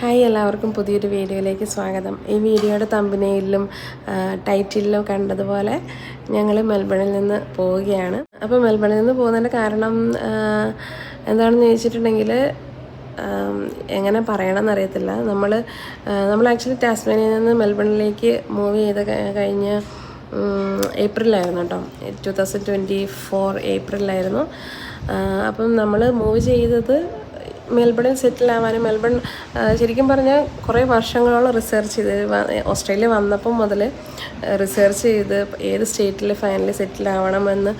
Hi എല്ലാവർക്കും പുതിയൊരു വീഡിയോയിലേക്ക് സ്വാഗതം. ഈ വീഡിയോയുടെ തമ്പനയിലും ടൈറ്റിലും കണ്ടതുപോലെ ഞങ്ങൾ മെൽബണിൽ നിന്ന് പോവുകയാണ്. അപ്പോൾ മെൽബണിൽ നിന്ന് പോകുന്നതിന്റെ കാരണം എന്താണെന്ന് ചോദിച്ചിട്ടുണ്ടെങ്കിൽ എങ്ങനെ പറയണമെന്ന് അറിയത്തില്ല. നമ്മൾ നമ്മൾ ആക്ച്വലി ടാസ്മാനിയയിൽ നിന്ന് മെൽബണിലേക്ക് മൂവ് ചെയ്ത് കഴിഞ്ഞ ഏപ്രിലായിരുന്നു കേട്ടോ. ടു തൗസൻഡ് ട്വന്റി ഫോർ ഏപ്രിലായിരുന്നു അപ്പം നമ്മൾ മൂവ് ചെയ്തത് മെൽബണിൽ സെറ്റിൽ ആവാനും മെൽബൺ ശരിക്കും പറഞ്ഞാൽ കുറേ വർഷങ്ങളോളം റിസർച്ച് ചെയ്ത് ഓസ്ട്രേലിയ വന്നപ്പം മുതൽ റിസർച്ച് ചെയ്ത് ഏത് സ്റ്റേറ്റിൽ ഫൈനലി സെറ്റിൽ ആവണമെന്ന്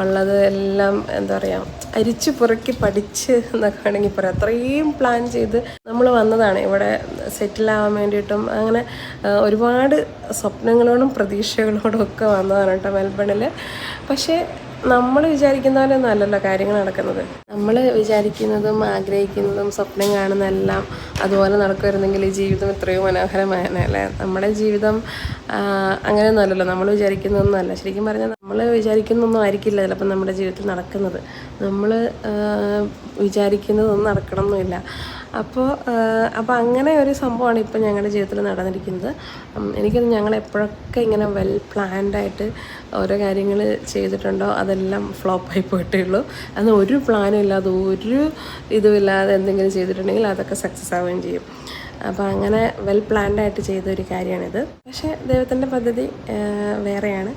ഉള്ളത് എല്ലാം എന്താ പറയുക അരിച്ചു പുറക്കി പഠിച്ച് എന്നൊക്കെ വേണമെങ്കിൽ പറയാം. അത്രയും പ്ലാൻ ചെയ്ത് നമ്മൾ വന്നതാണ്. ഇവിടെ സെറ്റിൽ ആവാൻ വേണ്ടിയിട്ടും അങ്ങനെ ഒരുപാട് സ്വപ്നങ്ങളോടും പ്രതീക്ഷകളോടും ഒക്കെ വന്നതാണ് കേട്ടോ മെൽബണിൽ പക്ഷേ നമ്മൾ വിചാരിക്കുന്ന പോലെ ഒന്നും അല്ലല്ലോ കാര്യങ്ങൾ നടക്കുന്നത്. നമ്മൾ വിചാരിക്കുന്നതും ആഗ്രഹിക്കുന്നതും സ്വപ്നം കാണുന്നതെല്ലാം അതുപോലെ നടക്കുമായിരുന്നെങ്കിൽ ഈ ജീവിതം എത്രയോ മനോഹരമായല്ലേ നമ്മുടെ ജീവിതം അങ്ങനെയൊന്നും അല്ലല്ലോ നമ്മൾ വിചാരിക്കുന്നതൊന്നും അല്ല ശരിക്കും പറഞ്ഞാൽ നമ്മൾ വിചാരിക്കുന്നൊന്നും ആയിരിക്കില്ല ചിലപ്പോൾ നമ്മുടെ ജീവിതത്തിൽ നടക്കുന്നത്. നമ്മൾ വിചാരിക്കുന്നതൊന്നും നടക്കണമെന്നില്ല അപ്പോൾ അപ്പോൾ അങ്ങനെ ഒരു സംഭവമാണ് ഇപ്പം ഞങ്ങളുടെ ജീവിതത്തിൽ നടന്നിരിക്കുന്നത്. എനിക്ക് ഞങ്ങൾ എപ്പോഴൊക്കെ ഇങ്ങനെ വെൽ പ്ലാൻഡായിട്ട് ഓരോ കാര്യങ്ങൾ ചെയ്തിട്ടുണ്ടോ അതെല്ലാം ഫ്ലോപ്പായി പോയിട്ടേ ഉള്ളൂ. അന്ന് ഒരു പ്ലാനും ഇല്ലാതെ ഒരു ഇതുമില്ലാതെ എന്തെങ്കിലും ചെയ്തിട്ടുണ്ടെങ്കിൽ അതൊക്കെ സക്സസ് ആവുകയും ചെയ്യും. അപ്പോൾ അങ്ങനെ വെൽ പ്ലാൻഡായിട്ട് ചെയ്ത ഒരു കാര്യമാണിത്. പക്ഷേ ദൈവത്തിന്റെ പദ്ധതി വേറെയാണ്.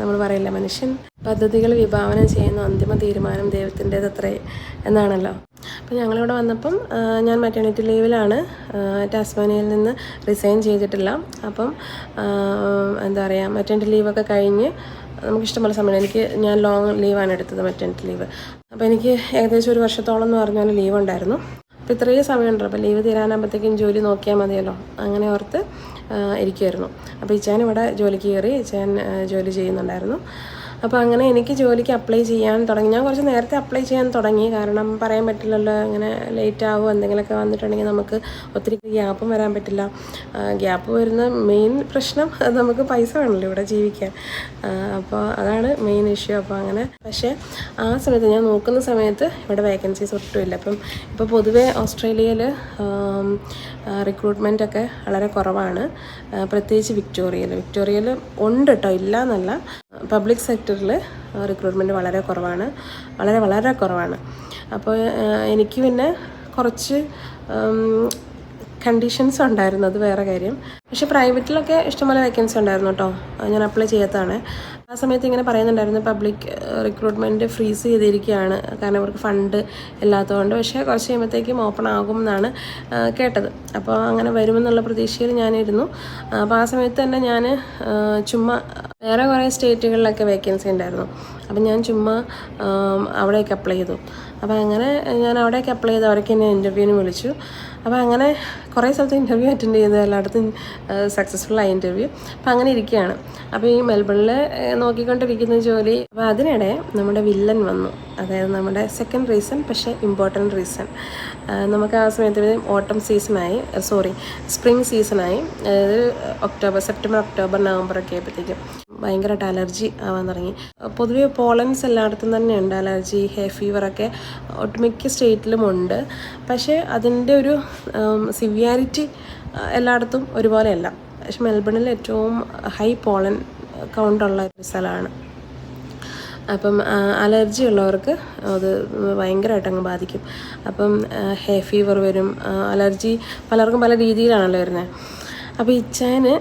നമ്മൾ പറയില്ല മനുഷ്യൻ പദ്ധതികൾ വിഭാവനം ചെയ്യുന്ന അന്തിമ തീരുമാനം ദൈവത്തിന്റേത് അത്രേ എന്നാണല്ലോ. അപ്പോൾ ഞങ്ങളിവിടെ വന്നപ്പം ഞാൻ മറ്റേണിറ്റി ലീവിലാണ് ടാസ്മാനിയയിൽ നിന്ന് റിസൈൻ ചെയ്തിട്ടില്ല. അപ്പം എന്താ പറയുക മെറ്റേണിറ്റി ലീവൊക്കെ കഴിഞ്ഞ് നമുക്ക് ഇഷ്ടമുള്ള സമയം എനിക്ക് ഞാൻ ലോങ് ലീവാണ് എടുത്തത് മറ്റേണിറ്റി ലീവ് അപ്പോൾ എനിക്ക് ഏകദേശം ഒരു വർഷത്തോളം എന്ന് പറഞ്ഞാൽ ലീവ് ഉണ്ടായിരുന്നു. അപ്പോൾ ഇത്രയും സമയമുണ്ടല്ലോ. അപ്പോൾ ലീവ് തീരാനാകുമ്പോഴത്തേക്കും ജോലി നോക്കിയാൽ മതിയല്ലോ. അങ്ങനെ ഓർത്ത് ഇരിക്കുമായിരുന്നു അപ്പോൾ ഇച്ചാൻ ഇവിടെ ജോലിക്ക് കയറി ഇച്ചാൻ ജോലി ചെയ്യുന്നുണ്ടായിരുന്നു. അപ്പോൾ അങ്ങനെ എനിക്ക് ജോലിക്ക് അപ്ലൈ ചെയ്യാൻ തുടങ്ങി. ഞാൻ കുറച്ച് നേരത്തെ അപ്ലൈ ചെയ്യാൻ തുടങ്ങി. കാരണം പറയാൻ പറ്റില്ലല്ലോ അങ്ങനെ ലേറ്റ് ആവുമോ എന്തെങ്കിലുമൊക്കെ വന്നിട്ടുണ്ടെങ്കിൽ നമുക്ക് ഒത്തിരി ഗ്യാപ്പും വരാൻ പറ്റില്ല. ഗ്യാപ്പ് വരുന്ന മെയിൻ പ്രശ്നം നമുക്ക് പൈസ വേണമല്ലോ ഇവിടെ ജീവിക്കാൻ. അപ്പോൾ അതാണ് മെയിൻ ഇഷ്യൂ അപ്പോൾ അങ്ങനെ പക്ഷേ ആ സമയത്ത് ഞാൻ നോക്കുന്ന സമയത്ത് ഇവിടെ വേക്കൻസീസ് ഒട്ടുമില്ല അപ്പം ഇപ്പോൾ പൊതുവേ ഓസ്ട്രേലിയയിൽ റിക്രൂട്ട്മെന്റ് ഒക്കെ വളരെ കുറവാണ്. പ്രത്യേകിച്ച് വിക്ടോറിയയിൽ വിക്ടോറിയയിൽ ഉണ്ട് കേട്ടോ ഇല്ല എന്നല്ല പബ്ലിക് സെക്ടറിൽ റിക്രൂട്ട്മെന്റ് വളരെ കുറവാണ്. വളരെ വളരെ കുറവാണ്. അപ്പോൾ എനിക്ക് പിന്നെ കുറച്ച് കണ്ടീഷൻസ് ഉണ്ടായിരുന്നു അത് വേറെ കാര്യം. പക്ഷേ പ്രൈവറ്റിലൊക്കെ ഇഷ്ടംപോലെ വേക്കൻസി ഉണ്ടായിരുന്നു കേട്ടോ. ഞാൻ അപ്ലൈ ചെയ്യാത്തതാണ്. ആ സമയത്ത് ഇങ്ങനെ പറയുന്നുണ്ടായിരുന്നു പബ്ലിക് റിക്രൂട്ട്മെന്റ് ഫ്രീസ് ചെയ്തിരിക്കുകയാണ്. കാരണം ഇവർക്ക് ഫണ്ട് ഇല്ലാത്തതുകൊണ്ട്. പക്ഷേ കുറച്ച് കഴിയുമ്പോഴത്തേക്കും ഓപ്പൺ ആകും എന്നാണ് കേട്ടത്. അപ്പോൾ അങ്ങനെ വരുമെന്നുള്ള പ്രതീക്ഷയിൽ ഞാനിരുന്നു. അപ്പോൾ ആ സമയത്ത് തന്നെ ഞാൻ ചുമ്മാ വേറെ കുറേ സ്റ്റേറ്റുകളിലൊക്കെ വേക്കൻസി ഉണ്ടായിരുന്നു. അപ്പം ഞാൻ ചുമ്മാ അവിടേക്ക് അപ്ലൈ ചെയ്തു. അപ്പോൾ അങ്ങനെ ഞാൻ അവിടേക്ക് അപ്ലൈ ചെയ്ത് അവരൊക്കെ എന്നെ ഇന്റർവ്യൂവിന് വിളിച്ചു. അപ്പോൾ അങ്ങനെ കുറേ സ്ഥലത്ത് ഇന്റർവ്യൂ അറ്റൻഡ് ചെയ്ത് എല്ലായിടത്തും സക്സസ്ഫുൾ ആയി ഇന്റർവ്യൂ അപ്പോൾ അങ്ങനെ ഇരിക്കുകയാണ്. അപ്പോൾ ഈ മെൽബണിൽ നോക്കിക്കൊണ്ടിരിക്കുന്ന ജോലി അപ്പോൾ അതിനിടെ നമ്മുടെ വില്ലൻ വന്നു. അതായത് നമ്മുടെ സെക്കൻഡ് റീസൺ പക്ഷേ ഇമ്പോർട്ടന്റ് റീസൺ നമുക്ക് ആ സമയത്ത് ഓട്ടം സീസണായി സോറി സ്പ്രിംഗ് സീസണായി അതായത് ഒക്ടോബർ സെപ്റ്റംബർ ഒക്ടോബർ നവംബർ ഒക്കെ ആയപ്പോഴത്തേക്കും ഭയങ്കരമായിട്ട് അലർജി ആവാൻ തുടങ്ങി. പൊതുവേ പോളൻസ് എല്ലായിടത്തും തന്നെ ഉണ്ട്. അലർജി ഹെയർ ഫീവറൊക്കെ ഒട്ടുമിക്ക സ്റ്റേറ്റിലും ഉണ്ട്. പക്ഷേ അതിന്റെ ഒരു സിവിയാരിറ്റി എല്ലായിടത്തും ഒരുപോലെയല്ല. പക്ഷെ മെൽബണിൽ ഏറ്റവും ഹൈ പോളൻ കൗണ്ടുള്ള ഒരു സ്ഥലമാണ്. അപ്പം അലർജി ഉള്ളവർക്ക് അത് ഭയങ്കരമായിട്ട് അങ്ങ് ബാധിക്കും. അപ്പം ഹെയർ ഫീവർ വരും അലർജി പലർക്കും പല രീതിയിലാണല്ലോ വരുന്നത്. അപ്പോൾ ഇച്ചാന്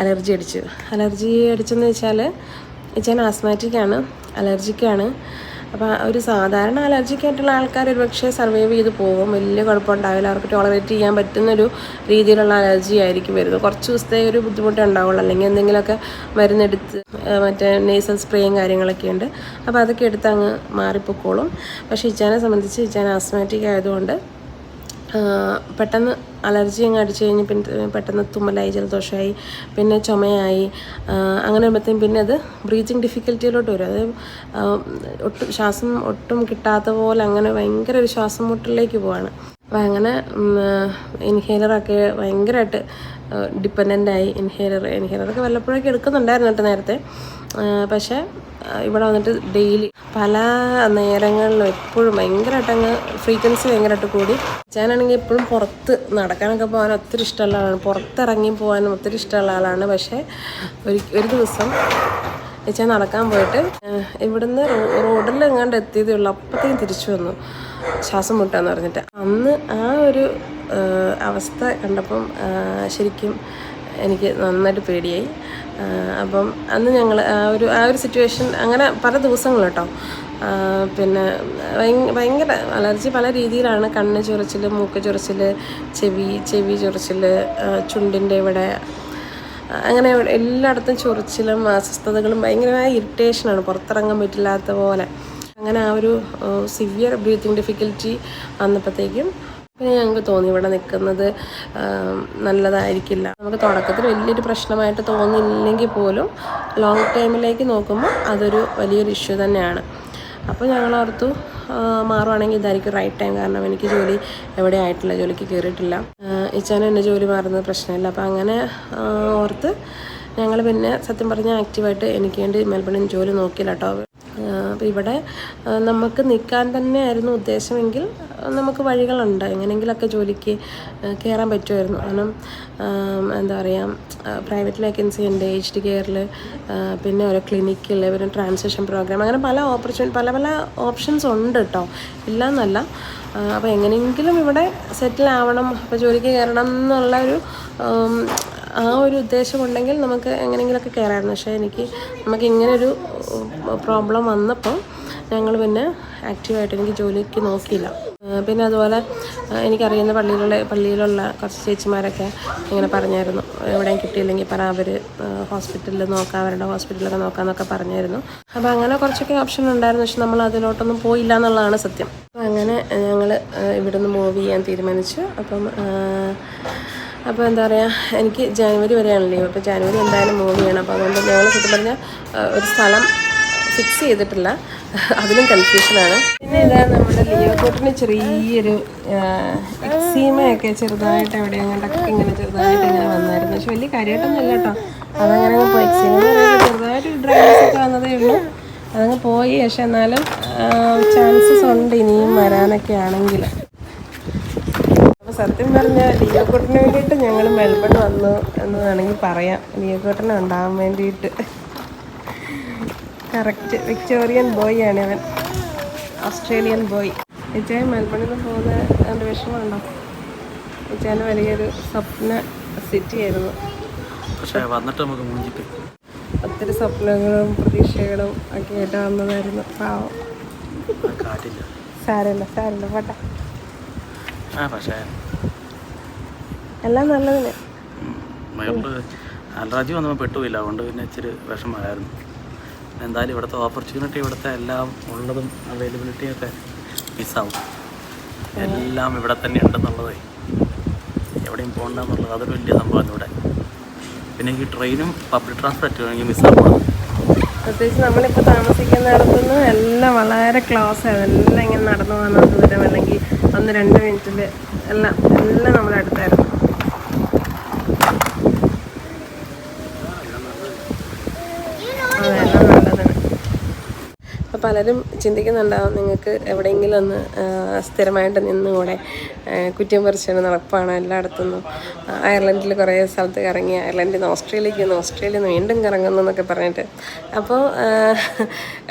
അലർജി അടിച്ചു. അലർജി അടിച്ചെന്ന് വെച്ചാൽ ഇച്ചാൻ ആസ്മാറ്റിക്കാണ് അലർജിക്കാണ്. അപ്പോൾ ഒരു സാധാരണ അലർജിക്ക് ആയിട്ടുള്ള ആൾക്കാർ ഒരുപക്ഷെ സർവൈവ് ചെയ്ത് പോകും. വലിയ കുഴപ്പമുണ്ടാവില്ല. അവർക്ക് ടോളറേറ്റ് ചെയ്യാൻ പറ്റുന്നൊരു രീതിയിലുള്ള അലർജി ആയിരിക്കും വരുന്നത്. കുറച്ച് ദിവസത്തെ ഒരു ബുദ്ധിമുട്ടേ ഉണ്ടാവുള്ളൂ. അല്ലെങ്കിൽ എന്തെങ്കിലുമൊക്കെ മരുന്നെടുത്ത് മറ്റേ നേസൽ സ്പ്രേയും കാര്യങ്ങളൊക്കെ ഉണ്ട്. അപ്പോൾ അതൊക്കെ എടുത്ത് അങ്ങ് മാറിപ്പോക്കോളും. പക്ഷേ ഇച്ചാനെ സംബന്ധിച്ച് ഇച്ചാൻ ആസ്മാറ്റിക് ആയതുകൊണ്ട് പെട്ടെന്ന് അലർജി അങ്ങ് അടിച്ചു കഴിഞ്ഞ് പിന്നെ പെട്ടെന്ന് തുമ്മലായി ജലദോഷമായി പിന്നെ ചുമയായി അങ്ങനെ വരുമ്പോഴത്തേക്കും പിന്നെ അത് ബ്രീത്തിങ് ഡിഫിക്കൽറ്റിയിലോട്ട് വരും. അത് ഒട്ടും ശ്വാസം ഒട്ടും കിട്ടാത്ത പോലെ അങ്ങനെ ഭയങ്കര ഒരു ശ്വാസം മുട്ടലിലേക്ക് പോവാണ്. അപ്പം അങ്ങനെ ഇൻഹേലറൊക്കെ ഭയങ്കരമായിട്ട് ഡിപ്പെൻഡന്റായി. ഇൻഹേലർ ഇൻഹേലറൊക്കെ വല്ലപ്പോഴൊക്കെ എടുക്കുന്നുണ്ടായിരുന്നു കേട്ടോ നേരത്തെ. പക്ഷേ ഇവിടെ വന്നിട്ട് ഡെയിലി പല നേരങ്ങളിലും എപ്പോഴും ഭയങ്കരമായിട്ട് അങ്ങ് ഫ്രീക്വൻസി ഭയങ്കരമായിട്ട് കൂടി. ഞാനാണെങ്കിൽ എപ്പോഴും പുറത്ത് നടക്കാനൊക്കെ പോകാൻ ഒത്തിരി ഇഷ്ടമുള്ള ആളാണ്. പുറത്തിറങ്ങി പോകാനും ഒത്തിരി ഇഷ്ടമുള്ള ആളാണ്. പക്ഷേ ഒരു ഒരു ദിവസം ഞാൻ നടക്കാൻ പോയിട്ട് ഇവിടുന്ന് റോഡിൽ എങ്ങാണ്ട് എത്തിയതേ ഉള്ളൂ അപ്പോഴത്തേക്കും തിരിച്ചു വന്നു. ശ്വാസം മുട്ടാന്ന് പറഞ്ഞിട്ട്. അന്ന് ആ ഒരു അവസ്ഥ കണ്ടപ്പം ശരിക്കും എനിക്ക് നന്നായിട്ട് പേടിയായി. അപ്പം അന്ന് ഞങ്ങൾ ആ ഒരു ആ ഒരു സിറ്റുവേഷൻ അങ്ങനെ പല ദിവസങ്ങൾ കേട്ടോ പിന്നെ ഭയങ്ക- ഭയങ്കര അലർജി പല രീതിയിലാണ്. കണ്ണ് ചൊറിച്ചിൽ മൂക്ക് ചൊറിച്ചിൽ ചെവി ചെവി ചൊറിച്ചിൽ ചുണ്ടിന്റെ ഇവിടെ അങ്ങനെ എല്ലായിടത്തും ചൊറിച്ചിലും അസ്വസ്ഥതകളും ഭയങ്കരമായ ഇറിറ്റേഷനാണ് പുറത്തിറങ്ങാൻ പറ്റില്ലാത്ത പോലെ. അങ്ങനെ ആ ഒരു സിവിയർ ബ്രീത്തിങ് ഡിഫിക്കൽറ്റി വന്നപ്പോഴത്തേക്കും പിന്നെ ഞങ്ങൾക്ക് തോന്നി ഇവിടെ നിൽക്കുന്നത് നല്ലതായിരിക്കില്ല. നമുക്ക് തുടക്കത്തിൽ വലിയൊരു പ്രശ്നമായിട്ട് തോന്നില്ലെങ്കിൽ പോലും ലോങ് ടൈമിലേക്ക് നോക്കുമ്പോൾ അതൊരു വലിയൊരു ഇഷ്യൂ തന്നെയാണ്. അപ്പോൾ ഞങ്ങൾ ഓർത്തു മാറുവാണെങ്കിൽ ഇതായിരിക്കും റൈറ്റ് ടൈം കാരണം എനിക്ക് ജോലി എവിടെ ആയിട്ടില്ല ജോലിക്ക് കയറിയിട്ടില്ല ഇച്ചാനും എന്റെ ജോലി മാറുന്നത് പ്രശ്നമില്ല. അപ്പോൾ അങ്ങനെ ഓർത്ത് ഞങ്ങൾ പിന്നെ സത്യം പറഞ്ഞാൽ ആക്റ്റീവായിട്ട് എനിക്ക് വേണ്ടി മെൽബണിൽ ജോലി നോക്കിയില്ല കേട്ടോ അപ്പോൾ ഇവിടെ നമുക്ക് നിൽക്കാൻ തന്നെയായിരുന്നു ഉദ്ദേശമെങ്കിൽ നമുക്ക് വഴികളുണ്ട്. എങ്ങനെയെങ്കിലുമൊക്കെ ജോലിക്ക് കയറാൻ പറ്റുമായിരുന്നു. കാരണം എന്താ പറയുക പ്രൈവറ്റ് വേക്കൻസി ഉണ്ട് എച്ച് കെയറിൽ പിന്നെ ഓരോ ക്ലിനിക്കിൽ പിന്നെ ട്രാൻസ്ലേഷൻ പ്രോഗ്രാം അങ്ങനെ പല ഓപ്പർച്യൂണിറ്റി പല പല ഓപ്ഷൻസ് ഉണ്ട് കേട്ടോ ഇല്ല എന്നല്ല അപ്പോൾ എങ്ങനെയെങ്കിലും ഇവിടെ സെറ്റിൽ ആവണം അപ്പോൾ ജോലിക്ക് കയറണം എന്നുള്ള ഒരു ആ ഒരു ഉദ്ദേശമുണ്ടെങ്കിൽ നമുക്ക് എങ്ങനെയെങ്കിലുമൊക്കെ കയറായിരുന്നു പക്ഷേ എനിക്ക് നമുക്ക് ഇങ്ങനൊരു പ്രോബ്ലം വന്നപ്പോൾ ഞങ്ങൾ പിന്നെ ആക്റ്റീവായിട്ട് എനിക്ക് ജോലിക്ക് നോക്കിയില്ല. പിന്നെ അതുപോലെ എനിക്കറിയുന്ന പള്ളിയിലുള്ള പള്ളിയിലുള്ള കുറച്ച് ചേച്ചിമാരൊക്കെ ഇങ്ങനെ പറഞ്ഞായിരുന്നു. എവിടെയും കിട്ടിയില്ലെങ്കിൽ പറ അവർ ഹോസ്പിറ്റലിൽ നോക്കാം അവരുടെ ഹോസ്പിറ്റലൊക്കെ നോക്കാമെന്നൊക്കെ പറഞ്ഞായിരുന്നു. അപ്പോൾ അങ്ങനെ കുറച്ചൊക്കെ ഓപ്ഷൻ ഉണ്ടായിരുന്നു. പക്ഷെ നമ്മൾ അതിലോട്ടൊന്നും പോയില്ല എന്നുള്ളതാണ് സത്യം. അപ്പോൾ അങ്ങനെ ഞങ്ങൾ ഇവിടെ നിന്ന് മൂവ് ചെയ്യാൻ തീരുമാനിച്ചു. അപ്പം അപ്പോൾ എന്താ പറയുക എനിക്ക് ജനുവരി വരെയാണ് ലീവ്. അപ്പോൾ ജനുവരി എന്തായാലും മൂവ് ചെയ്യണം. അപ്പോൾ അതുകൊണ്ട് ഞങ്ങൾ സത്യം പറഞ്ഞാൽ ഒരു സ്ഥലം ഫിക്സ് ചെയ്തിട്ടില്ല. അതിലും കൺഫ്യൂഷനാണ് പിന്നെ ഇതാ നമ്മുടെ ലിയോ കോട്ടിന് ചെറിയൊരു എക്സീമയൊക്കെ ചെറുതായിട്ട് എവിടെ അങ്ങോട്ടൊക്കെ ഇങ്ങനെ ചെറുതായിട്ട് ഇങ്ങനെ വന്നായിരുന്നു. പക്ഷെ വലിയ കാര്യമായിട്ടൊന്നും ഇല്ല കേട്ടോ. അതങ്ങനെ പോയി. എക്സീമ ചെറുതായിട്ട് ഡ്രൈവേഴ്സ് ഒക്കെ വന്നതേ ഉള്ളൂ. അതങ്ങ് പോയി. പക്ഷെ എന്നാലും ചാൻസസ് ഉണ്ട് ഇനിയും വരാനൊക്കെ ആണെങ്കിൽ. സത്യം പറഞ്ഞാൽ ലിയോ കോട്ടിന് വേണ്ടിയിട്ട് ഞങ്ങൾ മെൽബൺ വന്നു എന്ന് വേണമെങ്കിൽ പറയാം. ലിയോ കോട്ടിന് ഉണ്ടാകാൻ വേണ്ടിയിട്ട്. കറക്റ്റ് വിക്ടോറിയൻ ബോയ് ആണ് അവൻ. Australian boy. വിജയ് മെൽബണിൽ പോകുന്ന എന്റെ വിഷമമുണ്ടോ? വിജയന് വലിയൊരു സ്വപ്ന സിറ്റി ആയിരുന്നു പക്ഷേ വന്നിട്ട് നമുക്ക് മൂഞ്ചിപ്പോയി ഒത്തിരി സ്വപ്നങ്ങളും പ്രതീക്ഷകളും ഒക്കെ ആയിട്ട് വന്നതായിരുന്നു. പാവം. സാരല്ല സാരമില്ല പോട്ടെ. എല്ലാം നല്ലതിന്. അൽറാജി വന്നപ്പോൾ പെട്ടുപോയില്ല. അതുകൊണ്ട് പിന്നെ ഇച്ചിരി വിഷമമായിരുന്നു. എന്തായാലും ഇവിടുത്തെ ഓപ്പർച്യൂണിറ്റി ഇവിടുത്തെ എല്ലാം ഉള്ളതും അവൈലബിലിറ്റിയും ഒക്കെ മിസ്സാവും എല്ലാം ഇവിടെ തന്നെ ഉണ്ടെന്നുള്ളതേ. എവിടെയും പോകണ്ടെന്നുള്ളത് അതൊരു വലിയ സംഭവമാണ് ഇവിടെ. പിന്നെ ഈ ട്രെയിനും പബ്ലിക് ട്രാൻസ്പോർട്ട് ആണെങ്കിൽ മിസ്സാവും പ്രത്യേകിച്ച് നമ്മളിപ്പോൾ താമസിക്കുന്നിടത്തുനിന്ന് എല്ലാം വളരെ ക്ലോസ് ആയിരുന്നു എല്ലാം ഇങ്ങനെ നടന്നു പോകുന്ന ദൂരം അല്ലെങ്കിൽ ഒന്ന് രണ്ട് മിനിറ്റിൽ എല്ലാം എല്ലാം നമ്മുടെ അടുത്തായിരുന്നു അതെ എല്ലാം നല്ലതാണ് അപ്പോൾ പലരും ചിന്തിക്കുന്നുണ്ടാവും നിങ്ങൾക്ക് എവിടെയെങ്കിലും ഒന്ന് സ്ഥിരമായിട്ട് നിന്നുകൂടെ. കുറ്റം പറിച്ചാണ് നടപ്പാണ് എല്ലായിടത്തുനിന്നും. അയർലൻഡിൽ കുറേ സ്ഥലത്ത് കറങ്ങി അയർലൻഡിൽ നിന്ന് ഓസ്ട്രേലിയയ്ക്ക് നിന്ന് ഓസ്ട്രേലിയയിൽ നിന്ന് വീണ്ടും കറങ്ങുന്നു എന്നൊക്കെ പറഞ്ഞിട്ട്. അപ്പോൾ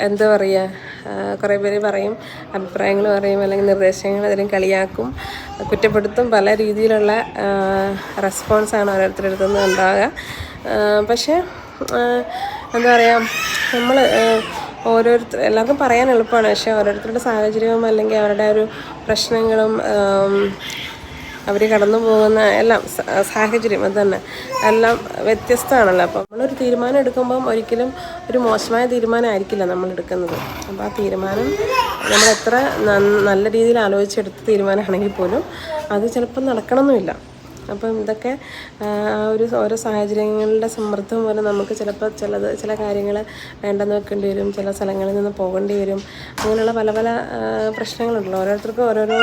എന്താ പറയുക കുറേ പേര് പറയും അഭിപ്രായങ്ങൾ പറയും അല്ലെങ്കിൽ നിർദ്ദേശങ്ങൾ അതിലും കളിയാക്കും കുറ്റപ്പെടുത്തും. പല രീതിയിലുള്ള റെസ്പോൺസാണ് ഓരോരുത്തരുടെ അടുത്തുനിന്ന് ഉണ്ടാവുക. പക്ഷേ എന്താ പറയുക നമ്മൾ ഓരോരുത്തർ എല്ലാവർക്കും പറയാൻ എളുപ്പമാണ്. പക്ഷേ ഓരോരുത്തരുടെ സാഹചര്യവും അല്ലെങ്കിൽ അവരുടെ ഒരു പ്രശ്നങ്ങളും അവർ കടന്നു പോകുന്ന എല്ലാം സാഹചര്യം അത് തന്നെ. എല്ലാം വ്യത്യസ്തമാണല്ലോ. അപ്പം നമ്മളൊരു തീരുമാനം എടുക്കുമ്പം ഒരിക്കലും ഒരു മോശമായ തീരുമാനമായിരിക്കില്ല നമ്മൾ എടുക്കുന്നത്. അപ്പോൾ ആ തീരുമാനം നമ്മൾ എത്ര നല്ല രീതിയിൽ ആലോചിച്ചെടുത്ത തീരുമാനമാണെങ്കിൽ പോലും അത് ചിലപ്പോൾ നടക്കണമെന്നുമില്ല. അപ്പം ഇതൊക്കെ ആ ഒരു ഓരോ സാഹചര്യങ്ങളുടെ സമ്മർദ്ദം പോലെ നമുക്ക് ചിലപ്പോൾ ചിലത് ചില കാര്യങ്ങൾ വേണ്ടെന്ന് വെക്കേണ്ടി വരും ചില സ്ഥലങ്ങളിൽ നിന്ന് പോകേണ്ടി വരും. അങ്ങനെയുള്ള പല പല പ്രശ്നങ്ങളുണ്ടല്ലോ. ഓരോരുത്തർക്കും ഓരോരോ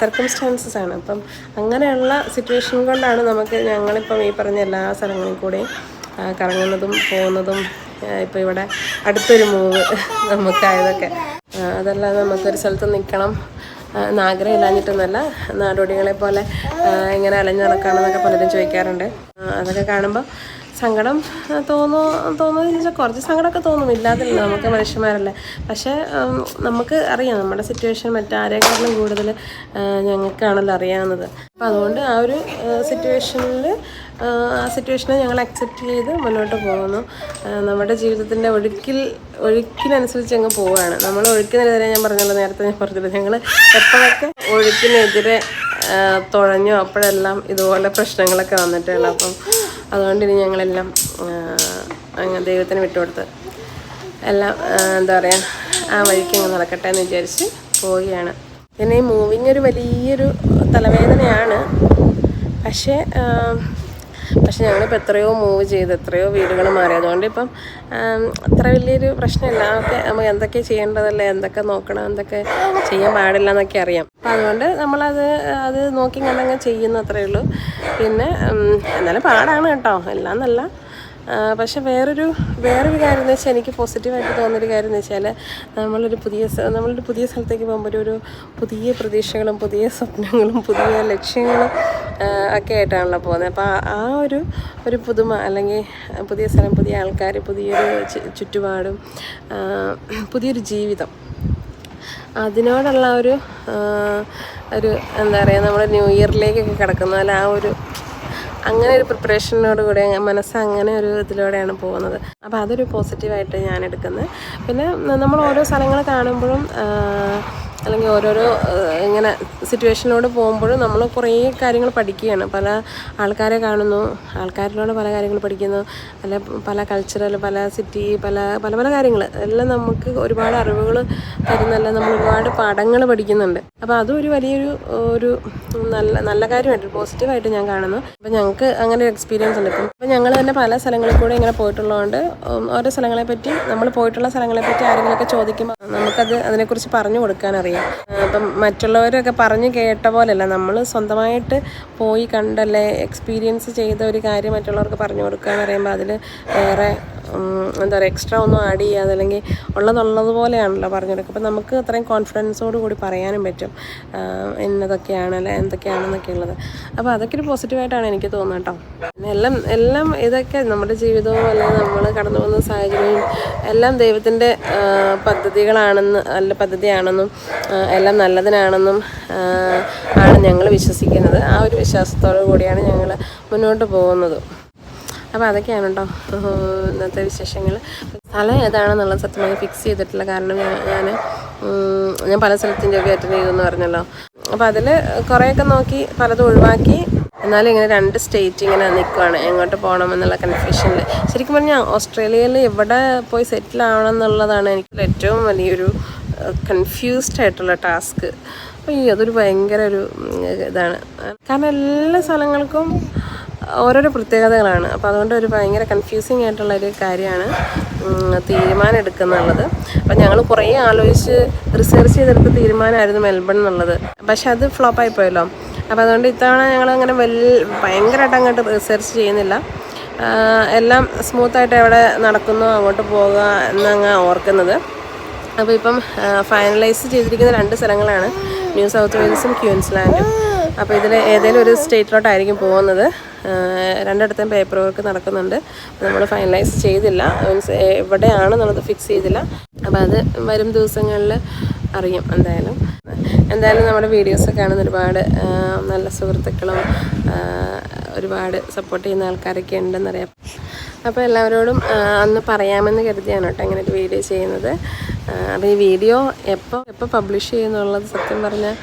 സർക്കംസ്റ്റാൻസസ് ആണ്. അപ്പം അങ്ങനെയുള്ള സിറ്റുവേഷൻ കൊണ്ടാണ് നമുക്ക് ഞങ്ങളിപ്പം ഈ പറഞ്ഞ എല്ലാ സ്ഥലങ്ങളിൽ കൂടെയും കറങ്ങുന്നതും പോകുന്നതും ഇപ്പോൾ ഇവിടെ അടുത്തൊരു മൂവ് നമുക്കായതൊക്കെ. അതല്ലാതെ നമുക്കൊരു സ്ഥലത്ത് നിൽക്കണം ആ, ഇല്ലാഞ്ഞിട്ടൊന്നുമല്ല നാടോടികളെ പോലെ ഇങ്ങനെ അലഞ്ഞു നടക്കാണെന്നൊക്കെ പലരും ചോദിക്കാറുണ്ട്. അതൊക്കെ കാണുമ്പോൾ സങ്കടം തോന്നോ തോന്നുന്നതെന്ന് വെച്ചാൽ കുറച്ച് സങ്കടമൊക്കെ തോന്നും. ഇല്ലാതില്ല നമുക്ക് മനുഷ്യന്മാരല്ലേ. പക്ഷേ നമുക്ക് അറിയാം നമ്മുടെ സിറ്റുവേഷൻ മറ്റാരേക്കാളും കൂടുതൽ ഞങ്ങൾക്കാണല്ലോ അറിയാവുന്നത്. അപ്പോൾ അതുകൊണ്ട് ആ ഒരു സിറ്റുവേഷനിൽ ആ സിറ്റുവേഷനെ ഞങ്ങൾ അക്സെപ്റ്റ് ചെയ്ത് മുന്നോട്ട് പോകുന്നു. നമ്മുടെ ജീവിതത്തിന്റെ ഒഴുക്കിൽ ഒഴുക്കിനനുസരിച്ച് അങ്ങ് പോവുകയാണ്. നമ്മൾ ഒഴുക്കിനെതിരെ ഞാൻ പറഞ്ഞല്ലോ നേരത്തെ ഞാൻ പറഞ്ഞല്ലോ ഞങ്ങൾ എപ്പോഴൊക്കെ ഒഴുക്കിനെതിരെ തുഴഞ്ഞു അപ്പോഴെല്ലാം ഇതുപോലെ പ്രശ്നങ്ങളൊക്കെ വന്നിട്ടേ അപ്പം അതുകൊണ്ട് ഇനി ഞങ്ങളെല്ലാം അങ്ങ് ദൈവത്തിന് വിട്ടുകൊടുത്ത് എല്ലാം എന്താ പറയുക ആ വഴിക്ക് അങ്ങ് നടക്കട്ടെ എന്ന് വിചാരിച്ച് പോവുകയാണ്. പിന്നെ ഈ മൂവിങ് ഒരു വലിയൊരു തലവേദനയാണ്. പക്ഷേ പക്ഷെ ഞങ്ങളിപ്പോൾ എത്രയോ മൂവ് ചെയ്ത് എത്രയോ വീടുകൾ മാറി. അതുകൊണ്ട് ഇപ്പം അത്ര വലിയൊരു പ്രശ്നമില്ല. ഒക്കെ നമുക്ക് എന്തൊക്കെ ചെയ്യേണ്ടതല്ലേ എന്തൊക്കെ നോക്കണം എന്തൊക്കെ ചെയ്യാൻ പാടില്ല എന്നൊക്കെ അറിയാം. അപ്പം അതുകൊണ്ട് നമ്മളത് അത് നോക്കി കണ്ടങ്ങ് ചെയ്യുന്നു അത്രയേ ഉള്ളൂ. പിന്നെ എന്നാലും പാടാണ് കേട്ടോ. എല്ലാം നല്ല പക്ഷെ വേറൊരു വേറൊരു കാര്യം എന്ന് വെച്ചാൽ എനിക്ക് പോസിറ്റീവായിട്ട് തോന്നിയൊരു കാര്യം എന്ന് വെച്ചാൽ നമ്മളൊരു പുതിയ നമ്മളൊരു പുതിയ സ്ഥലത്തേക്ക് പോകുമ്പോൾ ഒരു- പുതിയ പ്രതീക്ഷകളും പുതിയ സ്വപ്നങ്ങളും പുതിയ ലക്ഷ്യങ്ങളും ഒക്കെ ആയിട്ടാണല്ലോ പോകുന്നത്. അപ്പോൾ ആ- ഒരു ഒരു പുതുമ അല്ലെങ്കിൽ പുതിയ സ്ഥലം പുതിയ ആൾക്കാർ പുതിയൊരു ചുറ്റുപാടും പുതിയൊരു ജീവിതം. അതിനോടുള്ള ഒരു ഒരു എന്താ പറയുക നമ്മൾ ന്യൂ ഇയറിലേക്കൊക്കെ കിടക്കുന്ന. പോലെ ആ ഒരു അങ്ങനെ ഒരു പ്രിപ്പറേഷനോട് കൂടെ മനസ്സ് അങ്ങനെ ഒരു ഇതിലൂടെയാണ് പോകുന്നത്. അപ്പോൾ അതൊരു പോസിറ്റീവായിട്ട് ഞാൻ എടുക്കുന്നത്. പിന്നെ നമ്മൾ ഓരോ സ്ഥലങ്ങൾ കാണുമ്പോഴും അല്ലെങ്കിൽ ഓരോരോ ഇങ്ങനെ സിറ്റുവേഷനിലൂടെ പോകുമ്പോഴും നമ്മൾ കുറേ കാര്യങ്ങൾ പഠിക്കുകയാണ്. പല ആൾക്കാരെ കാണുന്നു ആൾക്കാരിലൂടെ പല കാര്യങ്ങൾ പഠിക്കുന്നു. അല്ല പല കൾച്ചറൽ പല സിറ്റി പല പല പല കാര്യങ്ങൾ. എല്ലാം നമുക്ക് ഒരുപാട് അറിവുകൾ തരുന്നല്ല നമ്മൾ ഒരുപാട് പാഠങ്ങൾ പഠിക്കുന്നുണ്ട്. അപ്പോൾ അതും ഒരു വലിയൊരു ഒരു നല്ല നല്ല കാര്യമായിട്ട് പോസിറ്റീവായിട്ട് ഞാൻ കാണുന്നു. അപ്പോൾ ഞങ്ങൾക്ക് അങ്ങനെ ഒരു എക്സ്പീരിയൻസ് ഉണ്ട്. ഇപ്പം അപ്പോൾ ഞങ്ങൾ തന്നെ പല സ്ഥലങ്ങളിൽ കൂടെ ഇങ്ങനെ പോയിട്ടുള്ളതുകൊണ്ട് ഓരോ സ്ഥലങ്ങളെ പറ്റി നമ്മൾ പോയിട്ടുള്ള സ്ഥലങ്ങളെ പറ്റി ആരെങ്കിലുമൊക്കെ ചോദിക്കുമ്പോൾ നമുക്കത് അതിനെക്കുറിച്ച് പറഞ്ഞു കൊടുക്കാൻ അറിയാം. ആ, അപ്പം മറ്റുള്ളവരൊക്കെ പറഞ്ഞു കേട്ട പോലെയല്ല നമ്മൾ സ്വന്തമായിട്ട് പോയി കണ്ടല്ലേ എക്സ്പീരിയൻസ് ചെയ്ത ഒരു കാര്യം മറ്റുള്ളവർക്ക് പറഞ്ഞു കൊടുക്കുക എന്ന് പറയുമ്പോൾ അതിൽ വേറെ എന്താ പറയുക എക്സ്ട്രാ ഒന്നും ആഡ് ചെയ്യാതെ അല്ലെങ്കിൽ ഉള്ളതുള്ളത് പോലെയാണല്ലോ പറഞ്ഞു കൊടുക്കുക അപ്പം നമുക്ക് അത്രയും കോൺഫിഡൻസോട് കൂടി പറയാനും പറ്റും എന്നതൊക്കെയാണ് അല്ലെ എന്തൊക്കെയാണെന്നൊക്കെ ഉള്ളത് അപ്പോൾ അതൊക്കെ ഒരു പോസിറ്റീവായിട്ടാണ് എനിക്ക് തോന്നുന്നത് കേട്ടോ. എല്ലാം എല്ലാം ഇതൊക്കെ നമ്മുടെ ജീവിതവും അല്ലെങ്കിൽ നമ്മൾ കടന്നു പോകുന്ന സാഹചര്യവും എല്ലാം ദൈവത്തിന്റെ പദ്ധതികളാണെന്ന് അല്ല പദ്ധതിയാണെന്നും എല്ലാം നല്ലതിനാണെന്നും ആണ് ഞങ്ങൾ വിശ്വസിക്കുന്നത്. ആ ഒരു വിശ്വാസത്തോടു കൂടിയാണ് ഞങ്ങൾ മുന്നോട്ട് പോകുന്നത്. അപ്പോൾ അതൊക്കെയാണ് കേട്ടോ ഇന്നത്തെ വിശേഷങ്ങൾ സ്ഥലം ഏതാണെന്നുള്ളത് സത്യമായി ഫിക്സ് ചെയ്തിട്ടില്ല. കാരണം ഞാൻ ഞാൻ പല സ്ഥലത്തിന്റെ ഒക്കെ അറ്റൻഡ് ചെയ്തെന്ന് പറഞ്ഞല്ലോ. അപ്പോൾ അതിൽ കുറേയൊക്കെ നോക്കി പലതും ഒഴിവാക്കി. എന്നാലും ഇങ്ങനെ രണ്ട് സ്റ്റേറ്റ് ഇങ്ങനെ നിൽക്കുവാണ് എങ്ങോട്ട് പോകണം എന്നുള്ള കൺഫ്യൂഷനിൽ ശരിക്കും പറഞ്ഞാൽ ഓസ്ട്രേലിയയിൽ എവിടെ പോയി സെറ്റിൽ ആവണം എന്നുള്ളതാണ് എനിക്ക് ഏറ്റവും വലിയൊരു കൺഫ്യൂസ്ഡ് ആയിട്ടുള്ള ടാസ്ക് അപ്പോൾ ഈ അതൊരു ഭയങ്കര ഒരു ഇതാണ്. കാരണം എല്ലാ സ്ഥലങ്ങൾക്കും ഓരോരോ പ്രത്യേകതകളാണ്. അപ്പോൾ അതുകൊണ്ട് ഒരു ഭയങ്കര കൺഫ്യൂസിങ് ആയിട്ടുള്ള ഒരു കാര്യമാണ് തീരുമാനം എടുക്കുന്നുള്ളത്. അപ്പം ഞങ്ങൾ കുറേ ആലോചിച്ച് റിസർച്ച് ചെയ്തെടുത്ത തീരുമാനമായിരുന്നു മെൽബൺ എന്നുള്ളത്. പക്ഷെ അത് ഫ്ലോപ്പായി പോയല്ലോ. അപ്പോൾ അതുകൊണ്ട് ഇത്തവണ ഞങ്ങൾ അങ്ങനെ വെൽ ഭയങ്കരമായിട്ട് അങ്ങോട്ട് റിസർച്ച് ചെയ്യുന്നില്ല. എല്ലാം സ്മൂത്തായിട്ട് എവിടെ നടക്കുന്നു അങ്ങോട്ട് പോകുക എന്നങ്ങ് ഓർക്കുന്നത്. അപ്പോൾ ഇപ്പം ഫൈനലൈസ് ചെയ്തിരിക്കുന്ന രണ്ട് സ്ഥലങ്ങളാണ്. ന്യൂ സൗത്ത് വെയിൽസും ക്യൂൻസ്ലാൻഡും അപ്പോൾ ഇതിൽ ഏതെങ്കിലും ഒരു സ്റ്റേറ്റിലോട്ടായിരിക്കും പോകുന്നത്. രണ്ടിടത്തും പേപ്പർ വർക്ക് നടക്കുന്നുണ്ട്. നമ്മൾ ഫൈനലൈസ് ചെയ്തില്ല. മീൻസ് എവിടെയാണെന്നുള്ളത് ഫിക്സ് ചെയ്തില്ല. അപ്പോൾ അത് വരും ദിവസങ്ങളിൽ അറിയും എന്തായാലും. എന്തായാലും നമ്മുടെ വീഡിയോസ് കാണുന്ന ഒരുപാട് നല്ല സുഹൃത്തുക്കളും ഒരുപാട് സപ്പോർട്ട് ചെയ്യുന്ന ആൾക്കാരൊക്കെ ഉണ്ടെന്നറിയാം. അപ്പോൾ എല്ലാവരോടും അന്ന് പറയാമെന്ന് കരുതിയാണ് കേട്ടോ അങ്ങനെ ഒരു വീഡിയോ ചെയ്യുന്നത്. അപ്പോൾ ഈ വീഡിയോ എപ്പോൾ എപ്പോൾ പബ്ലിഷ് ചെയ്യുന്നുള്ളത് സത്യം പറഞ്ഞാൽ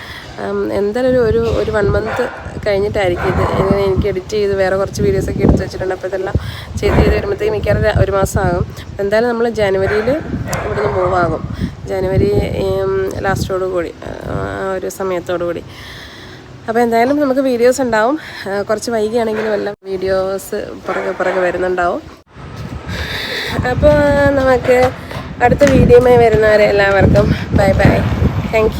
എന്തായാലും ഒരു ഒരു വൺ മന്ത് കഴിഞ്ഞിട്ടായിരിക്കും ഇത്. ഇങ്ങനെ എനിക്ക് എഡിറ്റ് ചെയ്ത് വേറെ കുറച്ച് വീഡിയോസൊക്കെ എടുത്ത് വെച്ചിട്ടുണ്ട്. അപ്പോൾ ഇതെല്ലാം ചെയ്ത് ചെയ്ത് വരുമ്പോഴത്തേക്ക് മിക്കവാറും ഒരു മാസമാകും. എന്തായാലും നമ്മൾ ജനുവരിയിൽ ഇവിടുന്ന് മൂവ് ആകും. ജനുവരി ലാസ്റ്റോടു കൂടി ഒരു സമയത്തോടു കൂടി. അപ്പോൾ എന്തായാലും നമുക്ക് വീഡിയോസ് ഉണ്ടാവും. കുറച്ച് വൈകിയാണെങ്കിലും എല്ലാം വീഡിയോസ് പുറകെ പുറകെ വരുന്നുണ്ടാവും. അപ്പോൾ നമുക്ക് അടുത്ത വീഡിയോയുമായി വരുന്നവരെ എല്ലാവർക്കും ബൈ ബൈ. താങ്ക്